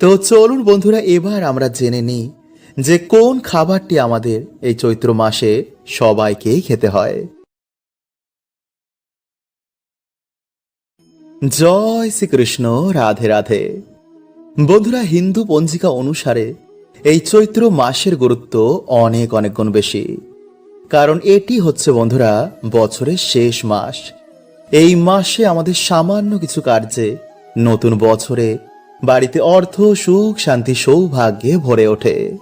তো চলুন বন্ধুরা, এবার আমরা জেনে নিই যে কোন খাবারটি আমাদের এই চৈত্র মাসে সবাইকেই খেতে হয়। জয় শ্রীকৃষ্ণ, রাধে রাধে। বন্ধুরা, হিন্দু পঞ্জিকা অনুসারে এই চৈত্র মাসের গুরুত্ব অনেক অনেক গুণ বেশি। কারণ এটি হচ্ছে বন্ধুরা, বছরের শেষ মাস। এই মাসে আমাদের সামান্য কিছু কার্যে নতুন বছরে বাড়িতে অর্থ, সুখ, শান্তি, সৌভাগ্যে ভরে ওঠে।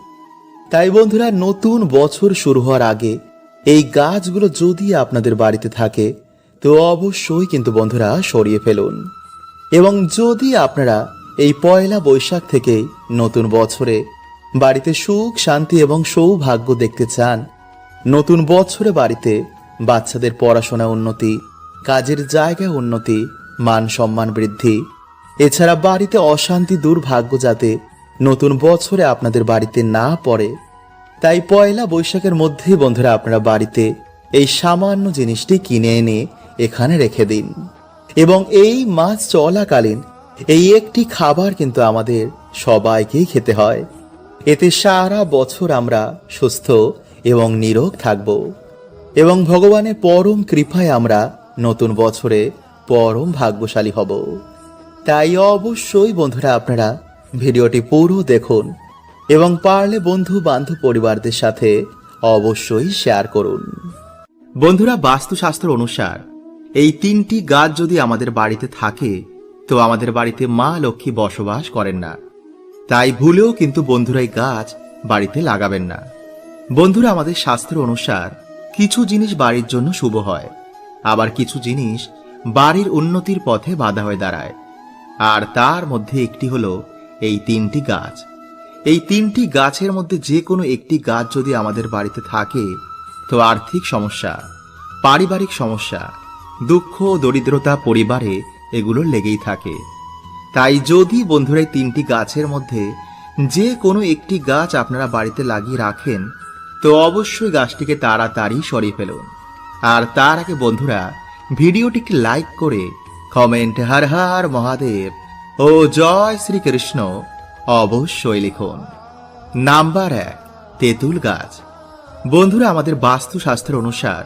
তাই বন্ধুরা, নতুন বছর শুরু হওয়ার আগে এই গাছগুলো যদি আপনাদের বাড়িতে থাকে, তো অবশ্যই কিন্তু বন্ধুরা সরিয়ে ফেলুন। এবং যদি আপনারা এই পয়লা বৈশাখ থেকেই নতুন বছরে বাড়িতে সুখ, শান্তি এবং সৌভাগ্য দেখতে চান, নতুন বছরে বাড়িতে বাচ্চাদের পড়াশোনা উন্নতি, কাজের জায়গায় উন্নতি, মান সম্মান বৃদ্ধি এছাড়া বাড়িতে অশান্তি দুর্ভাগ্য যাতে নতুন বছরে আপনাদের বাড়িতে না পড়ে। তাই পয়লা বৈশাখের মধ্যেই বন্ধুরা আপনারা বাড়িতে এই সামান্য জিনিসটি কিনে এনে এখানে রেখে দিন। এবং এই মাছ চলাকালীন এই একটি খাবার কিন্তু আমাদের সবাইকেই খেতে হয়। এতে সারা বছর আমরা সুস্থ এবং নিরোগ থাকব। এবং ভগবানের পরম কৃপায় আমরা নতুন বছরে পরম ভাগ্যশালী হব। তাই অবশ্যই বন্ধুরা আপনারা ভিডিওটি পুরো দেখুন এবং পারলে বন্ধু বান্ধব পরিবারদের সাথে অবশ্যই শেয়ার করুন। বন্ধুরা, বাস্তুশাস্ত্র অনুসার এই তিনটি গাছ যদি আমাদের বাড়িতে থাকে, তো আমাদের বাড়িতে মা লক্ষ্মী বসবাস করেন না। তাই ভুলেও কিন্তু বন্ধুরা এই গাছ বাড়িতে লাগাবেন না। বন্ধুরা, আমাদের শাস্ত্র অনুসার কিছু জিনিস বাড়ির জন্য শুভ হয়, আবার কিছু জিনিস বাড়ির উন্নতির পথে বাধা হয়ে দাঁড়ায়। আর তার মধ্যে একটি হলো এই তিনটি গাছ। এই তিনটি গাছের মধ্যে যে কোনো একটি গাছ যদি আমাদের বাড়িতে থাকে, তো আর্থিক সমস্যা, পারিবারিক সমস্যা, দুঃখ, দরিদ্রতা পরিবারে এগুলো লেগেই থাকে। তাই যদি বন্ধুরা তিনটি গাছের মধ্যে যে কোনো একটি গাছ আপনারা বাড়িতে লাগিয়ে রাখেন, তো অবশ্যই গাছটিকে তাড়াতাড়ি সরিয়ে ফেলুন। আর তার আগে বন্ধুরা, ভিডিওটিকে লাইক করে কমেন্ট হর হর মহাদেব ও জয় শ্রীকৃষ্ণ অবশ্যই লিখুন। নাম্বার এক, তেঁতুল গাছ। বন্ধুরা, আমাদের বাস্তুশাস্ত্র অনুসার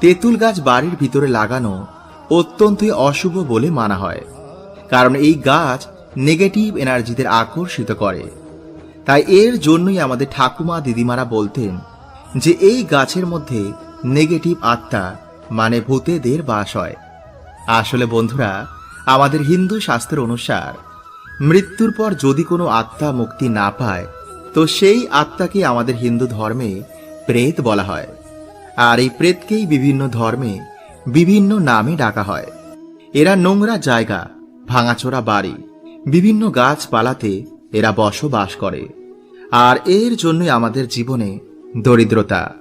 তেঁতুল গাছ বাড়ির ভিতরে লাগানো অত্যন্তই অশুভ বলে মানা হয়। কারণ এই গাছ নেগেটিভ এনার্জিদের আকর্ষিত করে। তাই এর জন্যই আমাদের ঠাকুমা দিদিমারা বলতেন যে, এই গাছের মধ্যে নেগেটিভ আত্মা মানে ভূতেদের বাস হয়। আসলে বন্ধুরা, আমাদের হিন্দু শাস্ত্র অনুসার, মৃত্যুর পর যদি কোনো আত্মা মুক্তি না পায়, তো সেই আত্মাকে আমাদের হিন্দু ধর্মে প্রেত বলা হয়। আর এই প্রেতকেই বিভিন্ন ধর্মে, বিভিন্ন নামে ডাকা হয়। এরা নোংরা জায়গা, ভাঙাচোরা বাড়ি, বিভিন্ন গাছপালাতে এরা বসবাস করে। আর এর জন্যই আমাদের জীবনে দরিদ্রতা,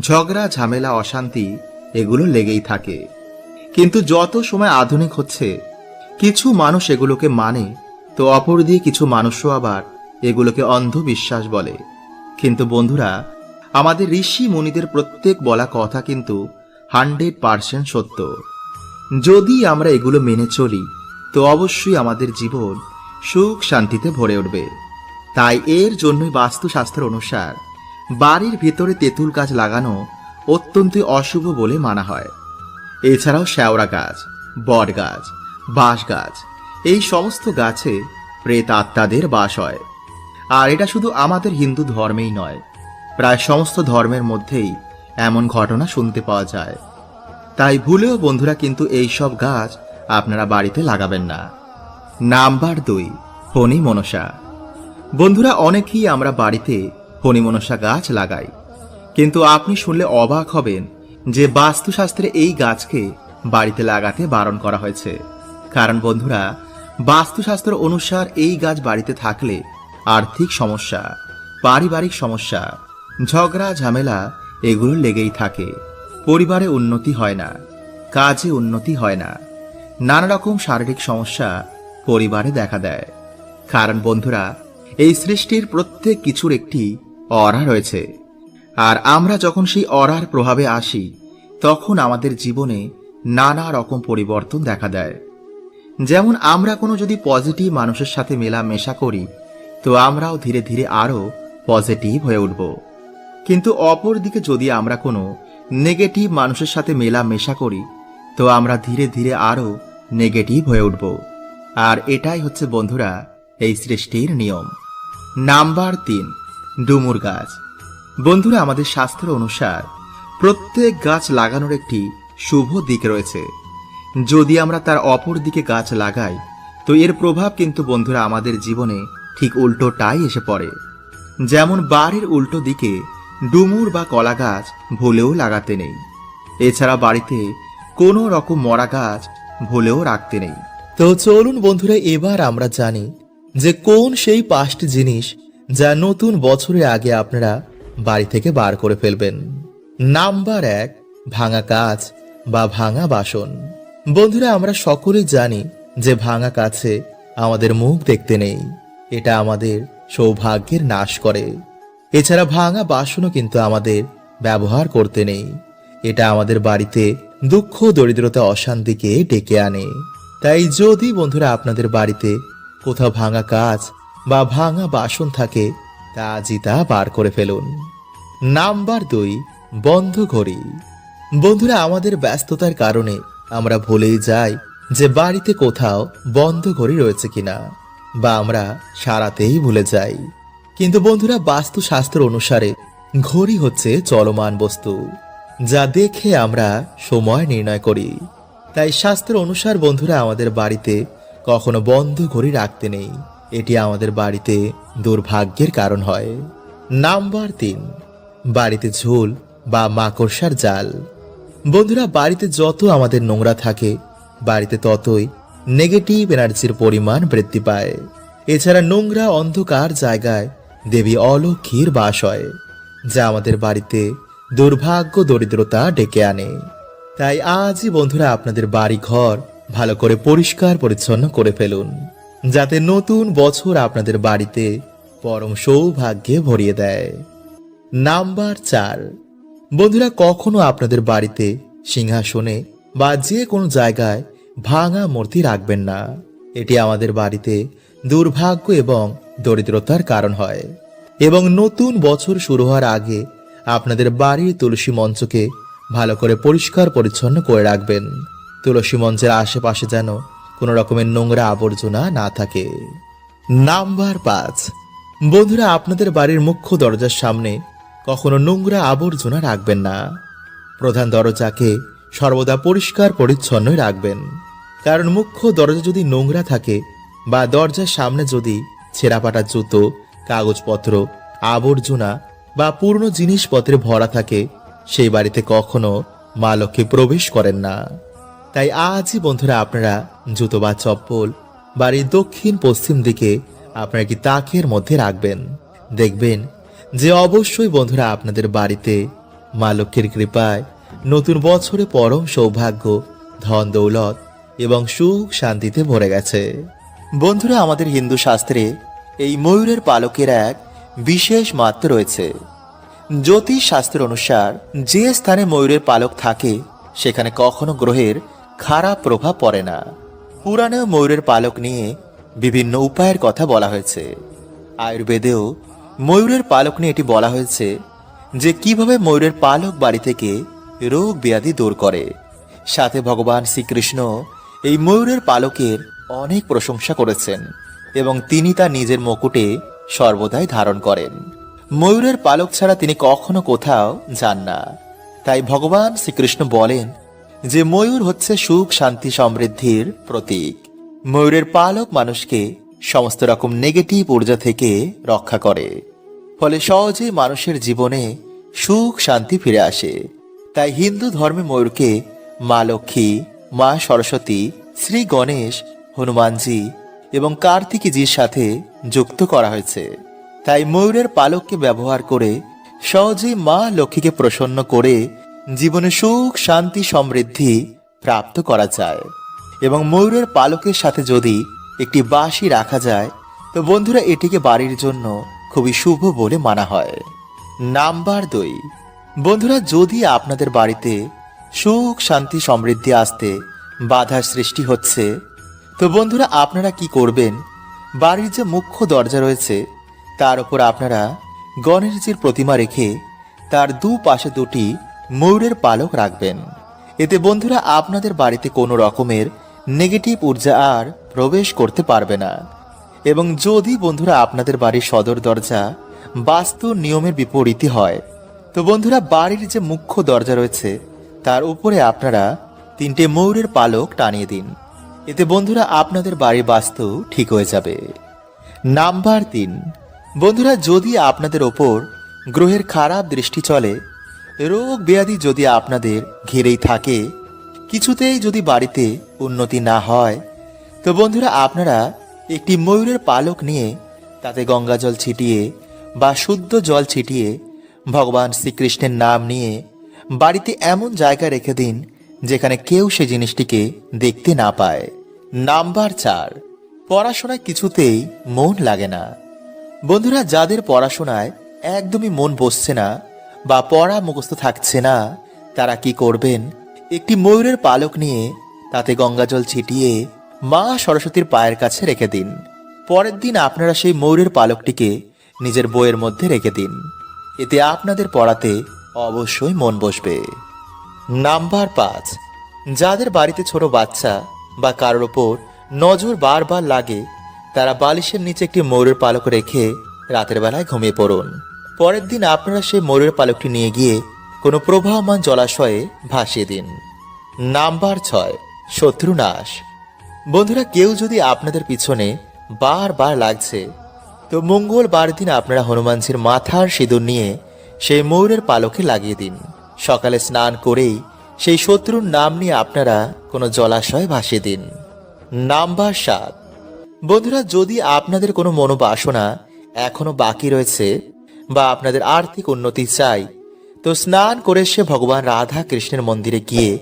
ঝগড়া, ঝামেলা, অশান্তি এগুলো লেগেই থাকে। কিন্তু যত সময় আধুনিক হচ্ছে, কিছু মানুষ এগুলোকে মানে তো অপর দিয়ে কিছু মানুষও আবার এগুলোকে অন্ধবিশ্বাস বলে। কিন্তু বন্ধুরা, আমাদের ঋষি মুনিদের প্রত্যেক বলা কথা কিন্তু হান্ড্রেড পার্সেন্ট সত্য। যদি আমরা এগুলো মেনে চলি, তো অবশ্যই আমাদের জীবন সুখ শান্তিতে ভরে উঠবে। তাই এর জন্যই বাস্তুশাস্ত্র অনুসার, বাড়ির ভেতরে তেঁতুল গাছ লাগানো অত্যন্ত অশুভ বলে মানা হয়। এছাড়াও শ্যাওড়া গাছ, বট গাছ, বাঁশ গাছ, এই সমস্ত গাছে প্রেত আত্মাদের বাস হয়। আর এটা শুধু আমাদের হিন্দু ধর্মেই নয়, প্রায় সমস্ত ধর্মের মধ্যেই এমন ঘটনা শুনতে পাওয়া যায়। তাই ভুলেও বন্ধুরা কিন্তু এই সব গাছ আপনারা বাড়িতে লাগাবেন না। নাম্বার দুই ফণি মনসা বন্ধুরা, অনেকেই আমরা বাড়িতে ফণি মনসা গাছ লাগাই। কিন্তু আপনি শুনলে অবাক হবেন যে বাস্তুশাস্ত্রে এই গাছকে বাড়িতে লাগাতে বারণ করা হয়েছে। কারণ বন্ধুরা, বাস্তুশাস্ত্র অনুসার এই গাছ বাড়িতে থাকলে আর্থিক সমস্যা, পারিবারিক সমস্যা, ঝগড়া, ঝামেলা এগুলো লেগেই থাকে। পরিবারে উন্নতি হয় না, কাজে উন্নতি হয় না। নানা রকম শারীরিক সমস্যা পরিবারে দেখা দেয়। কারণ বন্ধুরা, এই সৃষ্টির প্রত্যেক কিছুর একটি অরা রয়েছে। আর আমরা যখন সেই অরার প্রভাবে আসি তখন আমাদের জীবনে নানা রকম পরিবর্তন দেখা দেয়। যেমন আমরা কোনো যদি পজিটিভ মানুষের সাথে মেলামেশা করি, তো আমরাও ধীরে ধীরে আরও পজিটিভ হয়ে উঠব। কিন্তু অপর দিকে যদি আমরা কোনো নেগেটিভ মানুষের সাথে মেলামেশা করি, তো আমরা ধীরে ধীরে আরও নেগেটিভ হয়ে উঠব। আর এটাই হচ্ছে বন্ধুরা, এই সৃষ্টির নিয়ম। নাম্বার তিন, ডুমুর গাছ। বন্ধুরা, আমাদের শাস্ত্র অনুসার প্রত্যেক গাছ লাগানোর একটি শুভ দিক রয়েছে। যদি আমরা তার অপর দিকে গাছ লাগাই, তো এর প্রভাব কিন্তু বন্ধুরা আমাদের জীবনে ঠিক উল্টোটাই এসে পড়ে। যেমন বাড়ির উল্টো দিকে ডুমুর বা কলা গাছ ভুলেও লাগাতে নেই। এছাড়া বাড়িতে কোনো রকম মরা গাছ ভুলেও রাখতে নেই। তো চলুন বন্ধুরা, এবার আমরা জানি যে কোন সেই পাঁচটি জিনিস যা নতুন বছরের আগে আপনারা বাড়ি থেকে বার করে ফেলবেন। নাম্বার এক, ভাঙা কাজ বা ভাঙা বাসন। বন্ধুরা, আমরা সকলেই জানি যে ভাঙা কাছে আমাদের মুখ দেখতে নেই। এটা আমাদের সৌভাগ্যের নাশ করে। এছাড়া ভাঙা বাসনও কিন্তু আমাদের ব্যবহার করতে নেই। এটা আমাদের বাড়িতে দুঃখ, দরিদ্রতা, অশান্তিকে ডেকে আনে। তাই যদি বন্ধুরা আপনাদের বাড়িতে কোথাও ভাঙা কাজ বা ভাঙা বাসন থাকে, তা আজই তা বার করে ফেলুন। নাম্বার দুই বন্ধ ঘড়ি বন্ধুরা, আমাদের ব্যস্ততার কারণে আমরা ভুলেই যাই যে বাড়িতে কোথাও বন্ধ ঘড়ি রয়েছে কিনা বা আমরা সারাতেই ভুলে যাই। কিন্তু বন্ধুরা, বাস্তুশাস্ত্র অনুসারে ঘড়ি হচ্ছে চলমান বস্তু, যা দেখে আমরা সময় নির্ণয় করি। তাই শাস্ত্র অনুসার বন্ধুরা, আমাদের বাড়িতে কখনো বন্ধ ঘড়ি রাখতে নেই। এটি আমাদের বাড়িতে দুর্ভাগ্যের কারণ হয়। নাম্বার তিন, বাড়িতে ঝোল বা মাকড়সার জাল। বন্ধুরা, বাড়িতে যত আমাদের নোংরা থাকে, বাড়িতে ততই নেগেটিভ এনার্জির পরিমাণ বৃদ্ধি পায়। এছাড়া নোংরা অন্ধকার জায়গায় দেবী অলক্ষীর বাস হয়, যা আমাদের বাড়িতে দুর্ভাগ্য দরিদ্রতা ডেকে আনে। তাই আজই বন্ধুরা, আপনাদের বাড়ি ঘর ভালো করে পরিষ্কার পরিচ্ছন্ন করে ফেলুন, যাতে নতুন বছর আপনাদের বাড়িতে পরম সৌভাগ্যে ভরিয়ে দেয়। নাম্বার চার বন্ধুরা, কখনো আপনাদের বাড়িতে সিংহাসনে বা যে কোনো জায়গায় ভাঙা মূর্তি রাখবেন না। এটি আমাদের বাড়িতে দুর্ভাগ্য এবং দরিদ্রতার কারণ হয়। এবং নতুন বছর শুরু হওয়ার আগে আপনাদের বাড়ির তুলসী মঞ্চকে ভালো করে পরিষ্কার পরিচ্ছন্ন করে রাখবেন। তুলসী মঞ্চের আশেপাশে যেন কোনো রকমের নোংরা আবর্জনা না থাকে। নাম্বার পাঁচ। বন্ধুরা, আপনাদের বাড়ির মুখ্য দরজার সামনে কখনো নোংরা আবর্জনা রাখবেন না। প্রধান দরজাকে সর্বদা পরিষ্কার পরিচ্ছন্নই রাখবেন। কারণ মুখ্য দরজা যদি নোংরা থাকে বা দরজার সামনে যদি ছেঁড়াপাটা জুতো, কাগজপত্র, আবর্জনা বা পুরনো জিনিসপত্রে ভরা থাকে, সেই বাড়িতে কখনো মা লক্ষ্মী প্রবেশ করেন না। তাই আজই বন্ধুরা আপনারা জুতো বা চপ্পল বাড়ির দক্ষিণ পশ্চিম দিকে আপনারা কি তাকের মধ্যে রাখবেন? দেখবেন যে অবশ্যই বন্ধুরা আপনাদের বাড়িতে মা লক্ষ্মীর কৃপায় নতুন বছরে পরম সৌভাগ্য, ধন দৌলত এবং সুখ শান্তিতে ভরে গেছে। বন্ধুরা, আমাদের হিন্দু শাস্ত্রে এই ময়ূরের পালকের এক বিশেষ মাত্র রয়েছে। জ্যোতিষ শাস্ত্র অনুসার যে স্থানে ময়ূরের পালক থাকে, সেখানে কখনো গ্রহের খারাপ প্রভাব পড়ে না। পুরাণেও ময়ূরের পালক নিয়ে বিভিন্ন উপায়ের কথা বলা হয়েছে। আয়ুর্বেদেও ময়ূরের পালক নিয়ে এটি বলা হয়েছে যে কীভাবে ময়ূরের পালক বাড়ি থেকে রোগ ব্যাধি দূর করে। সাথে ভগবান শ্রীকৃষ্ণ এই ময়ূরের পালকের অনেক প্রশংসা করেছেন এবং তিনি তা নিজের মুকুটে সর্বদাই ধারণ করেন। ময়ূরের পালক ছাড়া তিনি কখনো কোথাও যান না। তাই ভগবান শ্রীকৃষ্ণ বলেন যে ময়ূর হচ্ছে সুখ, শান্তি, সমৃদ্ধির প্রতীক। ময়ূরের পালক মানুষকে সমস্ত রকম নেগেটিভ ঊর্জা থেকে রক্ষা করে। ফলে সহজেই মানুষের জীবনে সুখ, শান্তি ফিরে আসে। তাই হিন্দু ধর্মে ময়ূরকে মা লক্ষ্মী, মা সরস্বতী, শ্রী গণেশ, হনুমানজি এবং কার্তিকীজির সাথে যুক্ত করা হয়েছে। তাই ময়ূরের পালককে ব্যবহার করে সহজেই মা লক্ষ্মীকে প্রসন্ন করে জীবনে সুখ, শান্তি, সমৃদ্ধি প্রাপ্ত করা যায়। এবং ময়ূরের পালকের সাথে যদি একটি বাঁশি রাখা যায়, তো বন্ধুরা, এটিকে বাড়ির জন্য খুবই শুভ বলে মানা হয়। নাম্বার দুই। বন্ধুরা, যদি আপনাদের বাড়িতে সুখ, শান্তি, সমৃদ্ধি আসতে বাধার সৃষ্টি হচ্ছে, তো বন্ধুরা, আপনারা কি করবেন? বাড়ির যে মুখ্য দরজা রয়েছে, তার উপর আপনারা গণেশজির প্রতিমা রেখে তার দু পাশে দুটি ময়ূরের পালক রাখবেন। এতে বন্ধুরা, আপনাদের বাড়িতে কোনো রকমের নেগেটিভ ঊর্জা আর প্রবেশ করতে পারবে না। এবং যদি বন্ধুরা আপনাদের বাড়ির সদর দরজা বাস্তু নিয়মের বিপরীতই হয়, তো বন্ধুরা বাড়ির যে মুখ্য দরজা রয়েছে, তার উপরে আপনারা তিনটে ময়ূরের পালক টানিয়ে দিন। এতে বন্ধুরা আপনাদের বাড়ির বাস্তু ঠিক হয়ে যাবে। নাম্বার তিন। বন্ধুরা যদি আপনাদের ওপর গ্রহের খারাপ দৃষ্টি চলে, রোগ ব্যাধি যদি আপনাদের ঘিরেই থাকে, কিছুতেই যদি বাড়িতে উন্নতি না হয়, তো বন্ধুরা আপনারা একটি ময়ূরের পালক নিয়ে তাতে গঙ্গা জল ছিটিয়ে বা শুদ্ধ জল ছিটিয়ে ভগবান শ্রীকৃষ্ণের নাম নিয়ে বাড়িতে এমন জায়গা রেখে দিন যেখানে কেউ সে জিনিসটিকে দেখতে না পায়। নাম্বার চার। পড়াশোনায় কিছুতেই মন লাগে না। বন্ধুরা, যাদের পড়াশোনায় একদমই মন বসছে না বা পড়া মুখস্থ থাকছে না, তারা কি করবেন? একটি ময়ূরের পালক নিয়ে তাতে গঙ্গাজল ছিটিয়ে মা সরস্বতীর পায়ের কাছে রেখে দিন। পরের দিন আপনারা সেই ময়ূরের পালকটিকে নিজের বইয়ের মধ্যে রেখে দিন। এতে আপনাদের পড়াতে অবশ্যই মন বসবে। নাম্বার পাঁচ। যাদের বাড়িতে ছোট বাচ্চা বা কারোর ওপর নজর বারবার লাগে, তারা বালিশের নিচে একটি ময়ূরের পালক রেখে রাতের বেলায় ঘুমিয়ে পড়ুন। পরের দিন আপনারা সেই ময়ূরের পালকটি নিয়ে গিয়ে কোনো প্রবাহমান জলাশয়ে ভাসিয়ে দিন। নাম্বার ছয়। শত্রুনাশ। বন্ধুরা, কেউ যদি আপনাদের পিছনে বারবার লাগছে, তো মঙ্গলবার দিন আপনারা হনুমানজির মাথার সিঁদুর নিয়ে সেই ময়ূরের পালকে লাগিয়ে দিন। সকালে স্নান করেই সেই শত্রুর নাম নিয়ে আপনারা কোনো জলাশয়ে ভাসিয়ে দিন। নাম্বার সাত। বন্ধুরা, যদি আপনাদের কোনো মনোবাসনা এখনও বাকি রয়েছে বা আপনাদের আর্থিক উন্নতি চাই, তো স্নান করে সে ভগবান রাধা কৃষ্ণের মন্দিরে গিয়ে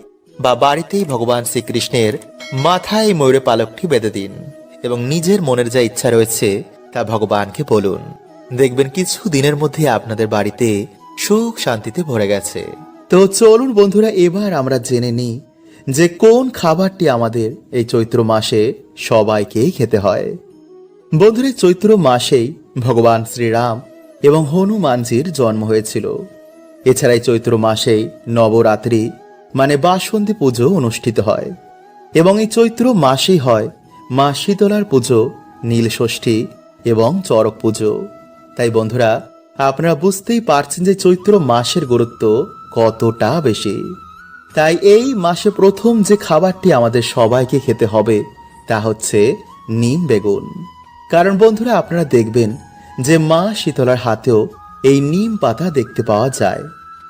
বা বাড়িতেই ভগবান শ্রীকৃষ্ণের মাথায় ময়ূরে পালকটি বেঁধে দিন এবং নিজের মনের যা ইচ্ছা রয়েছে তা ভগবানকে বলুন। দেখবেন কিছু দিনের মধ্যে আপনাদের বাড়িতে সুখ শান্তিতে ভরে গেছে। তো চলুন বন্ধুরা, এবার আমরা জেনে নিই যে কোন খাবারটি আমাদের এই চৈত্র মাসে সবাইকেই খেতে হয়। বন্ধুরা চৈত্র মাসেই ভগবান শ্রীরাম এবং হনুমানজির জন্ম হয়েছিল। এছাড়া এই চৈত্র মাসেই নবরাত্রি মানে বাসন্তী পুজো অনুষ্ঠিত হয়। এবং এই চৈত্র মাসেই হয় মা শীতলার পুজো নীল ষষ্ঠী এবং চরক পুজো। তাই বন্ধুরা, আপনারা বুঝতেই পারছেন যে চৈত্র মাসের গুরুত্ব কতটা বেশি। তাই এই মাসে প্রথম যে খাবারটি আমাদের সবাইকে খেতে হবে, তা হচ্ছে নিম বেগুন। কারণ বন্ধুরা, আপনারা দেখবেন যে মা শীতলার হাতেও এই নিম পাতা দেখতে পাওয়া যায়।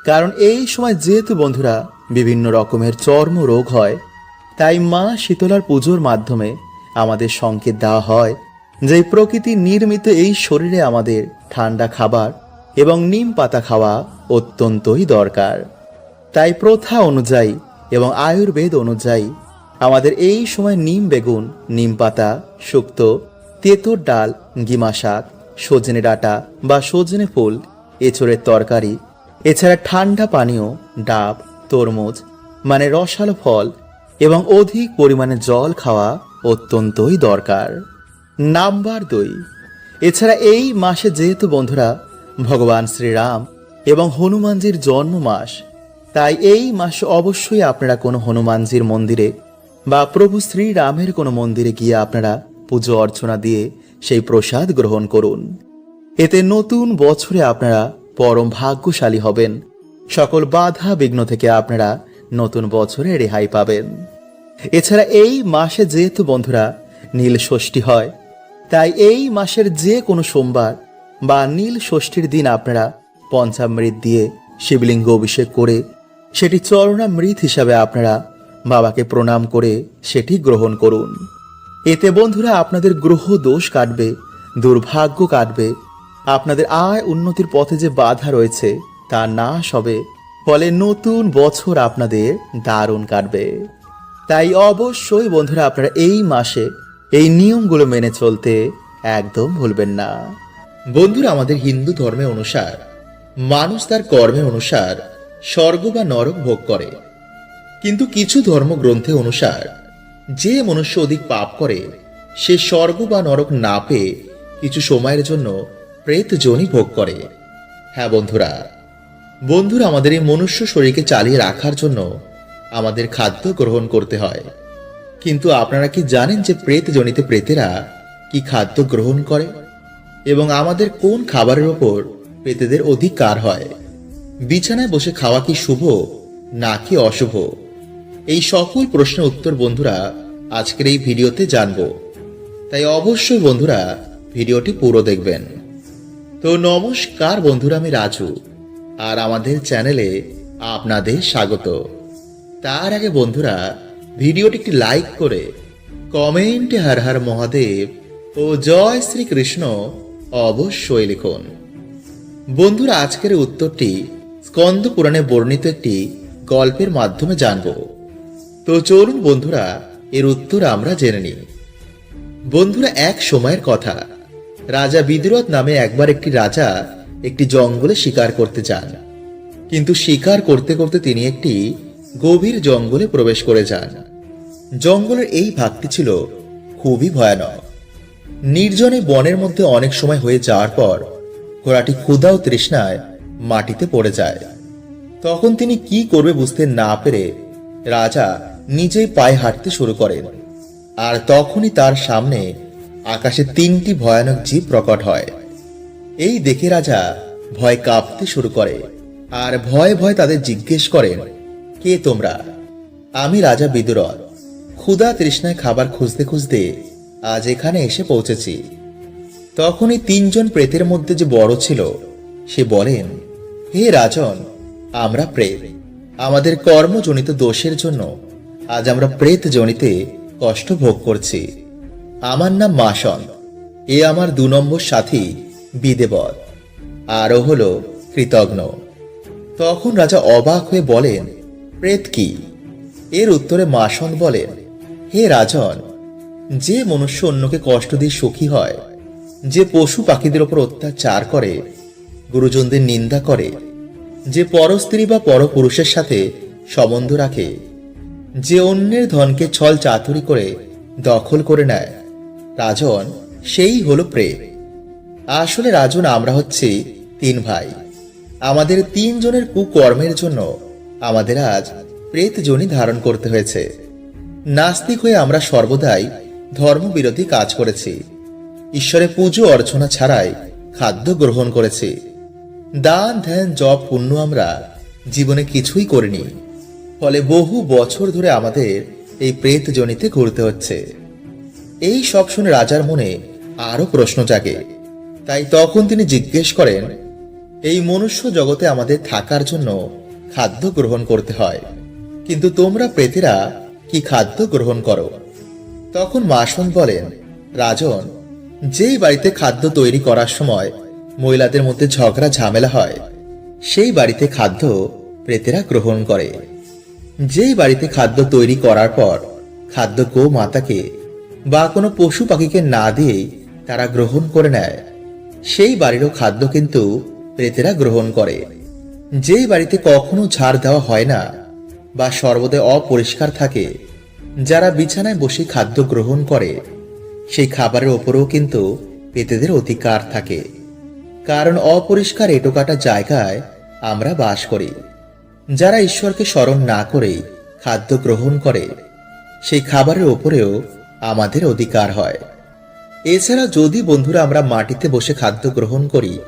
কারণ এই সময় যেহেতু বন্ধুরা বিভিন্ন রকমের চর্ম রোগ হয়। তাই মা শীতলার পুজোর মাধ্যমে আমাদের সংকেত দেওয়া হয় যে প্রকৃতি নির্মিত এই শরীরে আমাদের ঠান্ডা খাবার এবং নিম পাতা খাওয়া অত্যন্তই দরকার। তাই প্রথা অনুযায়ী এবং আয়ুর্বেদ অনুযায়ী আমাদের এই সময় নিম বেগুন, নিম পাতা, শুক্ত, তেঁতোর ডাল, গিমা শাক, সজনে ডাঁটা বা সজনে ফুল এছড়ের তরকারি, এছাড়া ঠান্ডা পানীয় ডাব তরমুজ মানে রসালো ফল এবং অধিক পরিমাণে জল খাওয়া অত্যন্তই দরকার। নাম্বার দুই, এছাড়া এই মাসে যেহেতু বন্ধুরা ভগবান শ্রীরাম এবং হনুমানজির জন্ম মাস তাই এই মাসে অবশ্যই আপনারা কোনো হনুমানজির মন্দিরে বা প্রভু শ্রীরামের কোনো মন্দিরে গিয়ে আপনারা পুজো অর্চনা দিয়ে সেই প্রসাদ গ্রহণ করুন। এতে নতুন বছরে আপনারা পরম ভাগ্যশালী হবেন। সকল বাধা বিঘ্ন থেকে আপনারা নতুন বছরে রেহাই পাবেন। এছাড়া এই মাসে যেহেতু বন্ধুরা নীল ষষ্ঠী হয়, তাই এই মাসের যে কোনো সোমবার বা নীল ষষ্ঠীর দিন আপনারা পঞ্চামৃত দিয়ে শিবলিঙ্গ অভিষেক করে সেটি চরণামৃত হিসাবে আপনারা বাবাকে প্রণাম করে সেটি গ্রহণ করুন। এতে বন্ধুরা আপনাদের গ্রহ দোষ কাটবে, দুর্ভাগ্য কাটবে, আপনাদের আয় উন্নতির পথে যে বাধা রয়েছে তা নাশ হবে, ফলে নতুন বছর আপনাদের দারুণ কাটবে। তাই অবশ্যই বন্ধুরা, আপনারা এই মাসে এই নিয়মগুলো মেনে চলতে একদম ভুলবেন না। বন্ধুরা, আমাদের হিন্দু ধর্মে অনুসার, মানুষ তার কর্মে অনুসার স্বর্গ বা নরক ভোগ করে। কিন্তু কিছু ধর্মগ্রন্থে অনুসার, যে মনুষ্য অধিক পাপ করে, সে স্বর্গ বা নরক না পেয়ে কিছু সময়ের জন্য প্রেত জনি ভোগ করে। হ্যাঁ বন্ধুরা বন্ধুরা, আমাদের এই মনুষ্য শরীরকে চালিয়ে রাখার জন্য আমাদের খাদ্য গ্রহণ করতে হয়। কিন্তু আপনারা কি জানেন যে প্রেত জনিতে প্রেতেরা কি খাদ্য গ্রহণ করে? এবং আমাদের কোন খাবারের ওপর প্রেতেদের অধিকার হয়? বিছানায় বসে খাওয়া কি শুভ, নাকি অশুভ? এই সকল প্রশ্নের উত্তর বন্ধুরা আজকের এই ভিডিওতে জানব। তাই অবশ্যই বন্ধুরা, ভিডিওটি পুরো দেখবেন। তো নমস্কার বন্ধুরা, আমি রাজু। আর আমাদের চ্যানেলে আপনাদের স্বাগত। তার আগে বন্ধুরা, ভিডিওটি একটি লাইক করে কমেন্টে হর হর মহাদেব ও জয় শ্রীকৃষ্ণ অবশ্যই লিখুন। বন্ধুরা, আজকের উত্তরটি স্কন্দ পুরাণে বর্ণিত একটি গল্পের মাধ্যমে জানব। তো চলুন বন্ধুরা, এর উত্তর আমরা জেনে নিই। বন্ধুরা, এক সময়ের কথা। রাজা বিদুরথ নামে একবার একটি রাজা একটি জঙ্গলে শিকার করতে যান। কিন্তু শিকার করতে করতে তিনি একটি গভীর জঙ্গলে প্রবেশ করে যান। জঙ্গলের এই ভাগটি ছিল খুবই ভয়ানক। নির্জনে বনের মধ্যে অনেক সময় হয়ে যাওয়ার পর ঘোড়াটি ক্ষুধা ও তৃষ্ণায় মাটিতে পড়ে যায়। তখন তিনি কি করবে বুঝতে না পেরে রাজা নিজেই পায়ে হাঁটতে শুরু করেন। আর তখনই তার সামনে আকাশে তিনটি ভয়ানক জীব প্রকট হয়। এই দেখে রাজা ভয় কাঁপতে শুরু করে আর ভয় ভয় তাদের জিজ্ঞেস করেন, কে তোমরা? আমি রাজা বিদুরথ ক্ষুধা তৃষ্ণায় খাবার খুঁজতে খুঁজতে আজ এখানে এসে পৌঁছেছি। তখনই তিনজন প্রেতের মধ্যে যে বড় ছিল, সে বলেন, হে রাজন, আমরা প্রেত। আমাদের কর্মজনিত দোষের জন্য আজ আমরা প্রেত জনিতে কষ্ট ভোগ করছি। আমার নাম মাসন। এ আমার দু নম্বর সাথী বিদেবত আরও হল কৃতজ্ঞ তখন রাজা অবাক হয়ে বলেন, প্রেত কি? এর উত্তরে মাসন বলেন, হে রাজন, যে মনুষ্য অন্যকে কষ্ট দিয়ে সুখী হয়, যে পশু পাখিদের ওপর অত্যাচার করে, গুরুজনদের নিন্দা করে, যে পরস্ত্রী বা পরপুরুষের সাথে সম্বন্ধ রাখে, যে অন্যের ধনকে ছল চাতুরি করে দখল করে নেয়, রাজন সেই হলো প্রেম আসলে রাজন, আমরা হচ্ছি তিন ভাই। আমাদের তিনজনের কুকর্মের জন্য আমাদের আজ প্রেতজনী ধারণ করতে হয়েছে। নাস্তিক হয়ে আমরা সর্বদাই ধর্মবিরোধী কাজ করেছি। ঈশ্বরের পুজো অর্চনা ছাড়াই খাদ্য গ্রহণ করেছি। দান, ধ্যান, জপ, পুণ্য আমরা জীবনে কিছুই করিনি। ফলে বহু বছর ধরে আমাদের এই প্রেতজনিতে ঘুরতে হচ্ছে। এই সব শুনে রাজার মনে আরও প্রশ্ন জাগে। তাই তখন তিনি জিজ্ঞেস করেন, এই মনুষ্য জগতে আমাদের থাকার জন্য খাদ্য গ্রহণ করতে হয়, কিন্তু তোমরা প্রেতেরা কি খাদ্য গ্রহণ করো? তখন মাসন বলেন, রাজন, যেই বাড়িতে খাদ্য তৈরি করার সময় মহিলাদের মধ্যে ঝগড়া ঝামেলা হয়, সেই বাড়িতে খাদ্য প্রেতেরা গ্রহণ করে। যেই বাড়িতে খাদ্য তৈরি করার পর খাদ্য গো মাতাকে বা কোনো পশু পাখিকে না দিয়েই তারা গ্রহণ করে নেয়। সেই বাড়িরও খাদ্য কিন্তু প্রেতেরা গ্রহণ করে। যেই বাড়িতে কখনো ঝাড় দেওয়া হয় না বা সর্বদা অপরিষ্কার থাকে, যারা বিছানায় বসে খাদ্য গ্রহণ করে, সেই খাবারের ওপরেও কিন্তু পেতেদের অধিকার থাকে। কারণ অপরিষ্কার এটোকাটা জায়গায় আমরা বাস করি। যারা ঈশ্বরকে স্মরণ না করে খাদ্য গ্রহণ করে, সেই খাবারের ওপরেও আমাদের অধিকার হয়। এছাড়া যদি বন্ধুরা আমরা মাটিতে বসে খাদ্য গ্রহণ করি,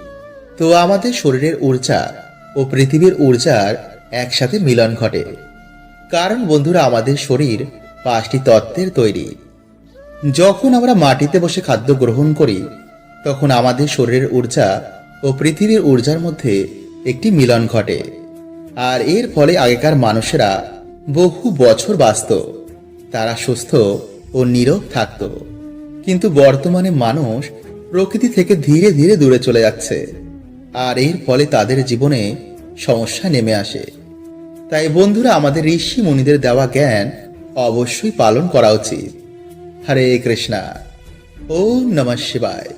তো আমাদের শরীরের ঊর্জা ও পৃথিবীর ঊর্জার একসাথে মিলন ঘটে। কারণ বন্ধুরা, আমাদের শরীর পাঁচটি তত্ত্বের তৈরি। যখন আমরা মাটিতে বসে খাদ্য গ্রহণ করি, তখন আমাদের শরীরের ঊর্জা ও পৃথিবীর ঊর্জার মধ্যে একটি মিলন ঘটে। আর এর ফলে আগেকার মানুষেরা বহু বছর বাঁচত, তারা সুস্থ ও নীরব থাকত। কিন্তু বর্তমানে মানুষ প্রকৃতি থেকে ধীরে ধীরে দূরে চলে যাচ্ছে। আর এর ফলে তাদের জীবনে সমস্যা নেমে আসে। তাই বন্ধুরা, আমাদের ঋষি মুনিদের দেওয়া জ্ঞান অবশ্যই পালন করা উচিত। হরে কৃষ্ণা। ওম নমঃ শিবায়।